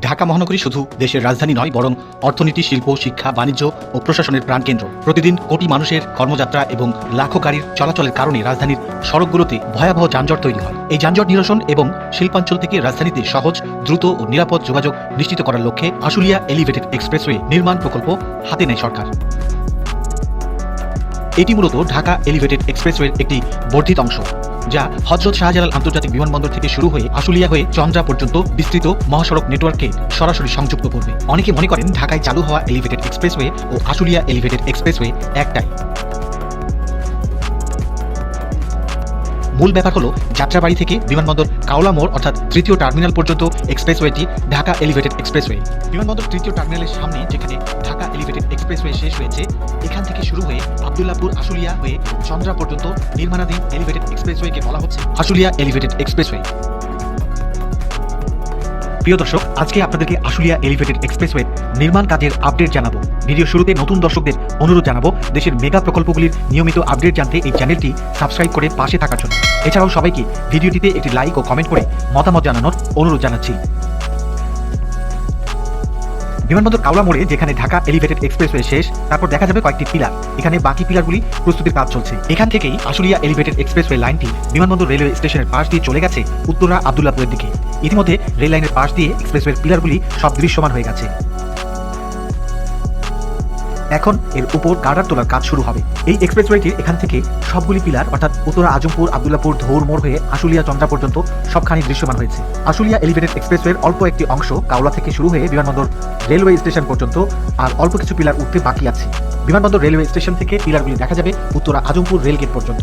ঢাকা মহানগরী শুধু দেশের রাজধানী নয়, বরং অর্থনীতি, শিল্প, শিক্ষা, বাণিজ্য ও প্রশাসনের প্রাণকেন্দ্র। প্রতিদিন কোটি মানুষের কর্মযাত্রা এবং লাখো গাড়ির চলাচলের কারণে রাজধানীর সড়কগুলোতে ভয়াবহ যানজট তৈরি হয়। এই যানজট নিরসন এবং শিল্পাঞ্চল থেকে রাজধানীতে সহজ, দ্রুত ও নিরাপদ যোগাযোগ নিশ্চিত করার লক্ষ্যে আশুলিয়া এলিভেটেড এক্সপ্রেসওয়ে নির্মাণ প্রকল্প হাতে নেয় সরকার। এটি মূলত ঢাকা এলিভেটেড এক্সপ্রেসওয়ের একটি বর্ধিত অংশ, যা হজরত শাহজালাল আন্তর্জাতিক বিমানবন্দর থেকে শুরু হয়ে আশুলিয়া হয়ে চন্দ্রা পর্যন্ত বিস্তৃত মহাসড়ক নেটওয়ার্ককে সরাসরি সংযুক্ত করবে। অনেকে মনে করেন ঢাকায় চালু হওয়া এলিভেটেড এক্সপ্রেসওয়ে ও আশুলিয়া এলিভেটেড এক্সপ্রেসওয়ে একটাই। মূল ব্যাপার হলো, যাত্রাবাড়ি থেকে বিমানবন্দর কাওলা মোড় অর্থাৎ তৃতীয় টার্মিনাল পর্যন্ত এক্সপ্রেসওয়েটি ঢাকা এলিভেটেড এক্সপ্রেসওয়ে বিমানবন্দর তৃতীয় টার্মিনালের সামনে, যেখানে ঢাকা এলিভেটেড এক্সপ্রেসওয়ে শেষ হয়েছে এখান থেকে শুরু হয়ে আবদুল্লাপুর আশুলিয়া হয়ে চন্দ্রা পর্যন্ত নির্মাণাধীন এলিভেটেড এক্সপ্রেসওয়েকে বলা হচ্ছে আশুলিয়া এলিভেটেড এক্সপ্রেসওয়ে প্রিয় দর্শক, আজকে আপনাদেরকে আশুলিয়া এলিভেটেড এক্সপ্রেসওয়ে নির্মাণ কাজের আপডেট জানাব। ভিডিও শুরুতে নতুন দর্শকদের অনুরোধ জানাব দেশের মেগা প্রকল্পগুলির নিয়মিত আপডেট জানতে এই চ্যানেলটি সাবস্ক্রাইব করে পাশে থাকার জন্য। এছাড়াও সবাইকে ভিডিওটিতে একটি লাইক ও কমেন্ট করে মতামত জানানোর অনুরোধ জানাচ্ছি। বিমানবন্দর কাউলা মোড়ে, যেখানে ঢাকা এলিভেটেড এক্সপ্রেসওয়ে শেষ, তারপর দেখা যাবে কয়েকটি পিলার। এখানে বাকি পিলারগুলি প্রস্তুতির কাজ চলছে। এখান থেকেই আশুলিয়া এলিভেটেড এক্সপ্রেসওয়ে লাইনটি বিমানবন্দর রেলওয়ে স্টেশনের পাশ দিয়ে চলে গেছে উত্তরা আবদুল্লাপুরের দিকে। ইতিমধ্যে রেল লাইনের পাশ দিয়ে এক্সপ্রেসওয়ের পিলারগুলি সব দৃশ্যমান হয়ে গেছে। এখন এর উপর গার্ডার তোলার কাজ শুরু হবে। এই এক্সপ্রেসওয়েটির এখান থেকে সবগুলি পিলার, অর্থাৎ উত্তরা, আজমপুর, আবদুল্লাপুর, ধৌর, মোড় হয়ে আশুলিয়া, চন্দ্রা পর্যন্ত সবখানি দৃশ্যমান হয়েছে। আশুলিয়া এলিভেটেড এক্সপ্রেসওয়ের অল্প একটি অংশ কাওলা থেকে শুরু হয়ে বিমানবন্দর রেলওয়ে স্টেশন পর্যন্ত আর অল্প কিছু পিলার উঠতে বাকি আছে। বিমানবন্দর রেলওয়ে স্টেশন থেকে পিলারগুলি দেখা যাবে উত্তরা, আজমপুর রেলগেট পর্যন্ত।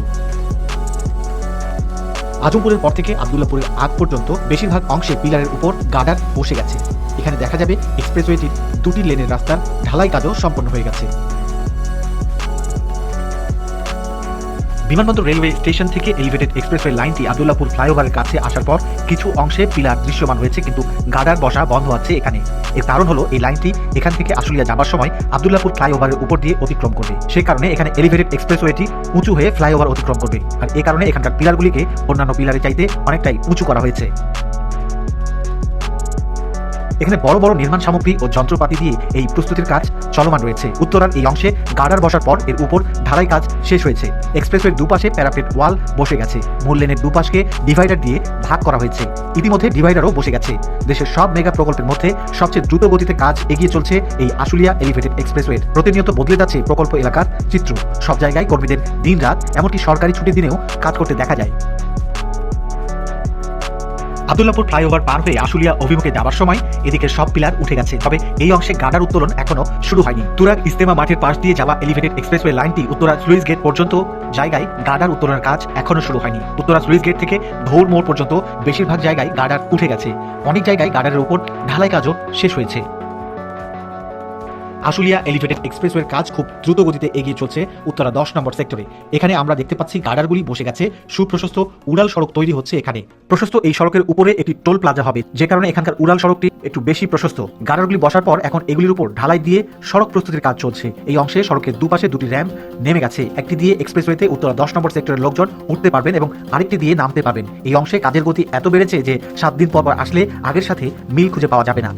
আজমপুরের পর থেকে আবদুল্লাপুরের আগ পর্যন্ত বেশিরভাগ অংশে পিলারের উপর গার্ডার বসে গেছে। এখানে দেখা যাবে এক্সপ্রেসওয়েটির দুটি লেনের রাস্তার ঢালাই কাজও সম্পন্ন হয়ে গেছে। বিমানবন্দর রেলওয়ে স্টেশন থেকে এলিভেটেড এক্সপ্রেসওয়ে লাইনটি আবদুল্লাপুর ফ্লাইওভারের কাছে আসার পর কিছু অংশে পিলার দৃশ্যমান হয়েছে, কিন্তু গার্ডার বসা বন্ধ আছে এখানে। এর কারণ হলো এই লাইনটি এখান থেকে আশুলিয়া যাবার সময় আবদুল্লাপুর ফ্লাইওভারের উপর দিয়ে অতিক্রম করবে। সেই কারণে এখানে এলিভেটেড এক্সপ্রেসওয়েটি উঁচু হয়ে ফ্লাইওভার অতিক্রম করবে। আর এই কারণে এখানকার পিলারগুলিকে অন্যান্য পিলারের চাইতে অনেকটাই উঁচু করা হয়েছে। এখানে বড় বড় নির্মাণ সামগ্রী ও যন্ত্রপাতি দিয়ে এই প্রস্তুতির কাজ চলমান রয়েছে। উত্তরার এই অংশে গার্ডার বসার পর এর উপর ঢালাই কাজ শেষ হয়েছে। এক্সপ্রেসওয়ের দুপাশে প্যারাপেট ওয়াল বসে গেছে। মূল লেনের দুপাশকে ডিভাইডার দিয়ে ভাগ করা হয়েছে। ইতিমধ্যে ডিভাইডারও বসে গেছে। দেশের সব মেগা প্রকল্পের মধ্যে সবচেয়ে দ্রুত গতিতে কাজ এগিয়ে চলছে এই আশুলিয়া এলিভেটেড এক্সপ্রেসওয়ে প্রতিনিয়ত বদলে যাচ্ছে প্রকল্প এলাকার চিত্র। সব জায়গায় কর্মীদের দিন রাত এমনকি সরকারি ছুটির দিনেও কাজ করতে দেখা যায়। আবদুল্লাপুর ফ্লাইওভার পার হয়ে আশুলিয়া অভিমুখে যাবার সময় এদিকে সব পিলার উঠে গেছে। তবে এই অংশে গাডার উত্তোলন এখনও শুরু হয়নি। তুরাগ ইস্তেমা মাঠের পাশ দিয়ে যাওয়া এলিভেটেড এক্সপ্রেসওয়ে লাইনটি উত্তরা সুইস গেট পর্যন্ত জায়গায় গাডার উত্তোলনের কাজ এখনও শুরু হয়নি। উত্তরা সুইস গেট থেকে ভোর মোড় পর্যন্ত বেশিরভাগ জায়গায় গাডার উঠে গেছে। অনেক জায়গায় গার্ডারের উপর ঢালাই কাজও শেষ হয়েছে। আশুলিয়া এলিভেটেড এক্সপ্রেসওয়ের কাজ খুব দ্রুত গতিতে এগিয়ে চলছে উত্তরা দশ নম্বর সেক্টরে। এখানে আমরা দেখতে পাচ্ছি গার্ডারগুলি বসে গেছে, সুপ্রশস্ত উড়াল সড়ক তৈরি হচ্ছে এখানে। প্রশস্ত এই সড়কের উপরে একটি টোল প্লাজা হবে, যে কারণে এখানকার উড়াল সড়কটি একটু বেশি প্রশস্ত। গার্ডারগুলি বসার পর এখন এগুলির উপর ঢালাই দিয়ে সড়ক প্রস্তুতির কাজ চলছে। এই অংশে সড়কের দুপাশে দুটি র্যাম্প নেমে গেছে। একটি দিয়ে এক্সপ্রেসওয়েতে উত্তরা দশ নম্বর সেক্টরের লোকজন উঠতে পারবেন এবং আরেকটি দিয়ে নামতে পারবেন। এই অংশে কাজের গতি এত বেড়েছে যে সাত দিন পর আসলে আগের সাথে মিল খুঁজে পাওয়া যাবে না।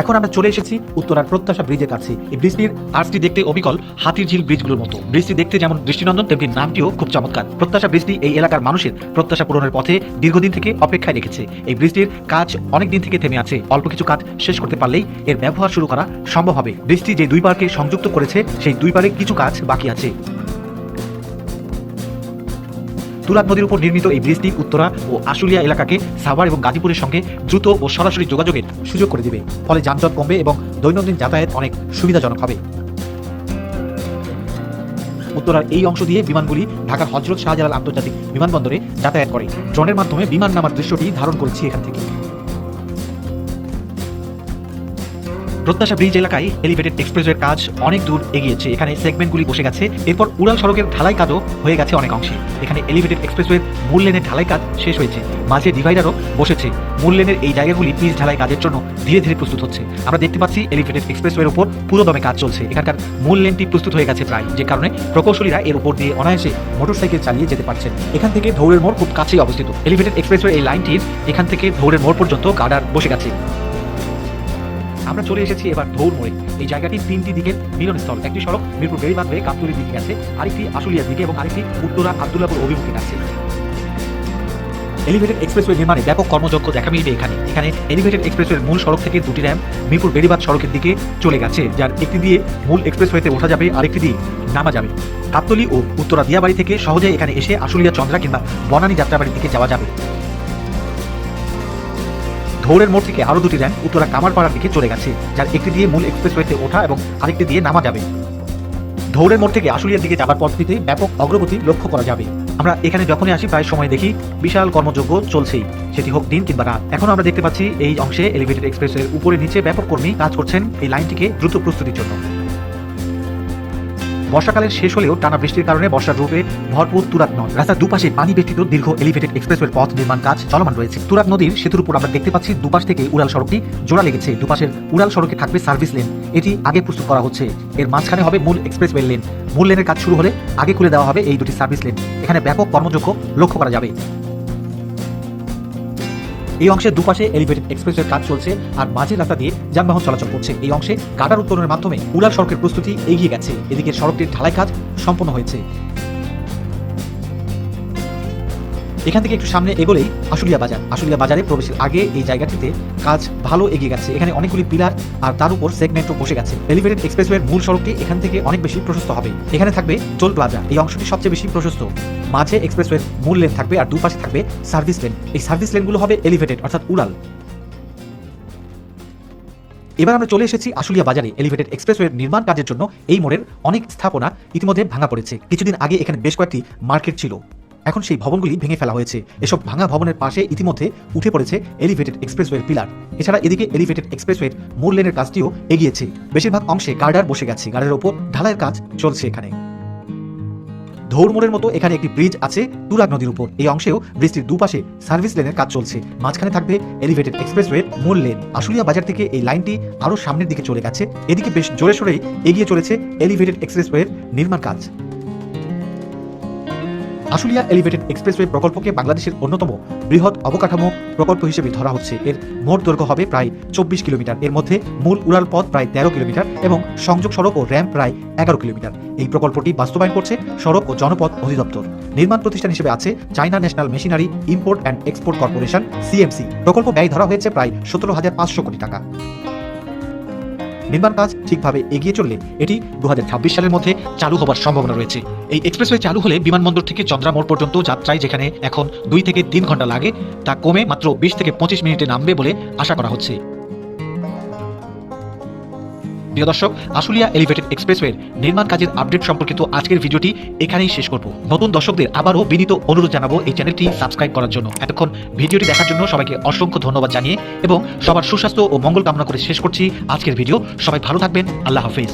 এখন আমরা চলে এসেছি উত্তরার প্রত্যাশা ব্রিজের কাছে। এই ব্রিজটির আর্টসটি দেখতে অবিকল হাতির ঝিল ব্রিজগুলোর মতো। ব্রিজটি দেখতে যেমন দৃষ্টিনন্দন, তেমনি নামটিও খুব চমৎকার। প্রত্যাশা ব্রিজটি এই এলাকার মানুষের প্রত্যাশা পূরণের পথে দীর্ঘদিন থেকে অপেক্ষায় রেখেছে। এই ব্রিজটির কাজ অনেক দিন থেকে থেমে আছে। অল্প কিছু কাজ শেষ করতে পারলেই এর ব্যবহার শুরু করা সম্ভব হবে। ব্রিজটি যে দুই পার্কে সংযুক্ত করেছে, সেই দুই পারে কিছু কাজ বাকি আছে। তুরাগ নদীর উপর নির্মিত এই ব্রিজটি উত্তরা ও আশুলিয়া এলাকাকে সাভার এবং গাজীপুরের সঙ্গে দ্রুত ও সরাসরি যোগাযোগের সুযোগ করে দিবে। ফলে যানজট কমবে এবং দৈনন্দিন যাতায়াত অনেক সুবিধাজনক হবে। উত্তরার এই অংশ দিয়ে বিমানগুলি ঢাকার হজরত শাহজালাল আন্তর্জাতিক বিমানবন্দরে যাতায়াত করে। ড্রোনের মাধ্যমে বিমান নামার দৃশ্যটি ধারণ করেছি এখান থেকে। প্রত্যাশা ব্রিজ এলাকায় এলিভেটেড এক্সপ্রেসওয়ের কাজ অনেক দূর এগিয়েছে। এখানে সেগমেন্টগুলি বসে গেছে। এরপর উড়াল সড়কের ঢালাই কাজও হয়ে গেছে অনেক অংশে। এখানে এলিভেটেড এক্সপ্রেসওয়ের মূল লেনের ঢালাই কাজ শেষ হয়েছে। মাঝে ডিভাইডারও বসেছে। মূল লেনের এই জায়গাগুলি পিচ ঢালাই কাজের জন্য ধীরে ধীরে প্রস্তুত হচ্ছে। আমরা দেখতে পাচ্ছি এলিভেটেড এক্সপ্রেসওয়ের উপর পুরো দমে কাজ চলছে। এখানকার মূল লেনটি প্রস্তুত হয়ে গেছে প্রায়, যে কারণে প্রকৌশলীরা এর উপর দিয়ে অনায়াসে মোটরসাইকেল চালিয়ে যেতে পারছেন। এখান থেকে ধৌড়ের মোড় খুব কাছেই অবস্থিত। এলিভেটেড এক্সপ্রেসওয়ে এই লাইনটির এখান থেকে ধৌড়ের মোড় পর্যন্ত গার্ডার বসে গেছে। আমরা চলে এসেছি এবার ধৌর মোড়ে। এই জায়গাটি তিনটি দিকের মিলনস্থল একটি সড়ক, মিরপুর বেড়িবাঁধ হয়ে গাবতলির দিকে আছে আরেকটি আশুলিয়ার দিকে এবং আরেকটি উত্তরা আবদুল্লাপুর অভিমুখে আছে এলিভেটেড এক্সপ্রেসওয়ে নির্মাণে ব্যাপক কর্মযজ্ঞ দেখা মিলবে এখানে। এখানে এলিভেটেড এক্সপ্রেসওয়ের মূল সড়ক থেকে দুটি র্যাম্প মিরপুর বেড়িবাঁধ সড়কের দিকে চলে গেছে, যার একটি দিয়ে মূল এক্সপ্রেসওয়েতে ওঠা যাবে, আরেকটি দিয়ে নামা যাবে। গাবতলি ও উত্তরা দিয়াবাড়ি থেকে সহজে এখানে এসে আশুলিয়া চন্দ্রা কিংবা বনানী যাত্রাবাড়ির দিকে যাওয়া যাবে। ধৌড়ের মোড় থেকে আরও দুটি র্যাম্প উত্তরা কামারপাড়ার দিকে চলে গেছে, যার একটি দিয়ে মূল এক্সপ্রেসওয়েতে ওঠা এবং আরেকটি দিয়ে নামা যাবে। ধৌড়ের মোড় থেকে আশুলিয়ার দিকে যাবার পদ্ধতিতে ব্যাপক অগ্রগতি লক্ষ্য করা যাবে। আমরা এখানে যখনই আসি, প্রায় সময় দেখি বিশাল কর্মযোগ্য চলছেই। সেটি হোক দিন কিংবা রাত। এখন আমরা দেখতে পাচ্ছি এই অংশে এলিভেটেড এক্সপ্রেসের উপরে নিচে ব্যাপক কর্মী কাজ করছেন এই লাইনটিকে দ্রুত প্রস্তুতির জন্য। বর্ষাকালের শেষ হলেও টানা বৃষ্টির কারণে বর্ষার রূপে ভরপুর তুরাগ নদ। রাস্তার দুপাশে পানি বেষ্টিত দীর্ঘ এলিভেটেড এক্সপ্রেসওয়ের পথ নির্মাণ কাজ চলমান রয়েছে। তুরাত নদীর সেতুর উপর আমরা দেখতে পাচ্ছি দুপাশ থেকে উড়াল সড়কটি জোড়া লেগেছে। দুপাশের উড়াল সড়কে থাকবে সার্ভিস লেন এটি আগে প্রস্তুত করা হচ্ছে। এর মাঝখানে হবে মূল এক্সপ্রেসওয়ে লেন মূল লেনের কাজ শুরু হলে আগে খুলে দেওয়া হবে এই দুটি সার্ভিস লেন এখানে ব্যাপক কর্মযোগ্য লক্ষ্য করা যাবে। এই অংশের দুপাশে এলিভেটেড এক্সপ্রেসের কাজ চলছে আর মাঝে রাস্তা দিয়ে যানবাহন চলাচল করছে। এই অংশে কাটার উত্তোলনের মাধ্যমে উলাল সড়কের প্রস্তুতি এগিয়ে গেছে। এদিকে সড়কটির ঢালাই কাজ সম্পন্ন হয়েছে। এখান থেকে একটু সামনে এগোলেই আশুলিয়া বাজার। আশুলিয়া বাজারে প্রবেশের আগে এই জায়গাটিতে কাজ ভালো এগিয়ে গেছে। এখানে অনেকগুলি পিলার আর তার উপর সেগমেন্টও বসে গেছে। এলিভেটেড এক্সপ্রেসওয়ের মূল সড়কটি এখান থেকে অনেক বেশি প্রশস্ত হবে। এখানে থাকবে টোল প্লাজা এই অংশটি সবচেয়ে বেশি প্রশস্ত। মাঝে এক্সপ্রেসওয়ের মূল লেন থাকবে আর দুপাশে থাকবে সার্ভিস লেন এই সার্ভিস লেনগুলো হবে এলিভেটেড অর্থাৎ উড়াল। এবার আমরা চলে এসেছি আশুলিয়া বাজারে। এলিভেটেড এক্সপ্রেসওয়ের নির্মাণ কাজের জন্য এই মোড়ের অনেক স্থাপনা ইতিমধ্যে ভাঙা পড়েছে। কিছুদিন আগে এখানে বেশ কয়েকটি মার্কেট ছিল। এখন সেই ভবনগুলি ভেঙে ফেলা হয়েছে। এসব ভাঙা ভবনের পাশে ইতিমধ্যে উঠে পড়েছে এলিভেটেড এক্সপ্রেসওয়ের পিলার। এছাড়া এদিকে এলিভেটেড এক্সপ্রেসওয়ের মূল লেনের কাজটিও এগিয়েছে। বেশিরভাগ অংশে গার্ডার বসে গেছে। গার্ডের ওপর ঢালাইয়ের কাজ চলছে এখানে। ধৌরমোড়ের মতো এখানে একটি ব্রিজ আছে তুরাগ নদীর উপর। এই অংশেও ব্রিজটির দুপাশে সার্ভিস লেনের কাজ চলছে। মাঝখানে থাকবে এলিভেটেড এক্সপ্রেসওয়ের মূল লেন। আশুলিয়া বাজার থেকে এই লাইনটি আরও সামনের দিকে চলে গেছে। এদিকে বেশ জোরে সোরেই এগিয়ে চলেছে এলিভেটেড এক্সপ্রেসওয়ের নির্মাণ কাজ। আশুলিয়া এলিভেটেড এক্সপ্রেসওয়ে প্রকল্পকে বাংলাদেশের অন্যতম বৃহৎ অবকাঠামো প্রকল্প হিসেবে ধরা হচ্ছে। এর মোট দৈর্ঘ্য হবে প্রায় চব্বিশ কিলোমিটার। এর মধ্যে মূল উড়াল পথ প্রায় তেরো কিলোমিটার এবং সংযোগ সড়ক ও র্যাম্প প্রায় এগারো কিলোমিটার। এই প্রকল্পটি বাস্তবায়ন করছে সড়ক ও জনপথ অধিদপ্তর। নির্মাণ প্রতিষ্ঠান হিসেবে আছে China National Machinery Import and Export Corporation, CMC. প্রকল্প ব্যয় ধরা হয়েছে প্রায় সতেরো হাজার পাঁচশো কোটি টাকা। নির্মাণ কাজ ঠিকভাবে এগিয়ে চললে এটি দু হাজার ছাব্বিশ সালের মধ্যে চালু হবার সম্ভাবনা রয়েছে। এই এক্সপ্রেসওয়ে চালু হলে বিমানবন্দর থেকে চন্দ্রামোড় পর্যন্ত যাত্রায় যেখানে এখন দুই থেকে তিন ঘণ্টা লাগে, তা কমে মাত্র বিশ থেকে পঁচিশ মিনিটে নামবে বলে আশা করা হচ্ছে। প্রিয় দর্শক, আশুলিয়া এলিভেটেড এক্সপ্রেসওয়ের নির্মাণ কাজের আপডেট সম্পর্কিত আজকের ভিডিওটি এখানেই শেষ করব। নতুন দর্শকদের আবারও বিনীত অনুরোধ জানাব এই চ্যানেলটি সাবস্ক্রাইব করার জন্য। এতক্ষণ ভিডিওটি দেখার জন্য সবাইকে অসংখ্য ধন্যবাদ জানিয়ে এবং সবার সুস্বাস্থ্য ও মঙ্গল কামনা করে শেষ করছি আজকের ভিডিও। সবাই ভালো থাকবেন, আল্লাহ হাফেজ।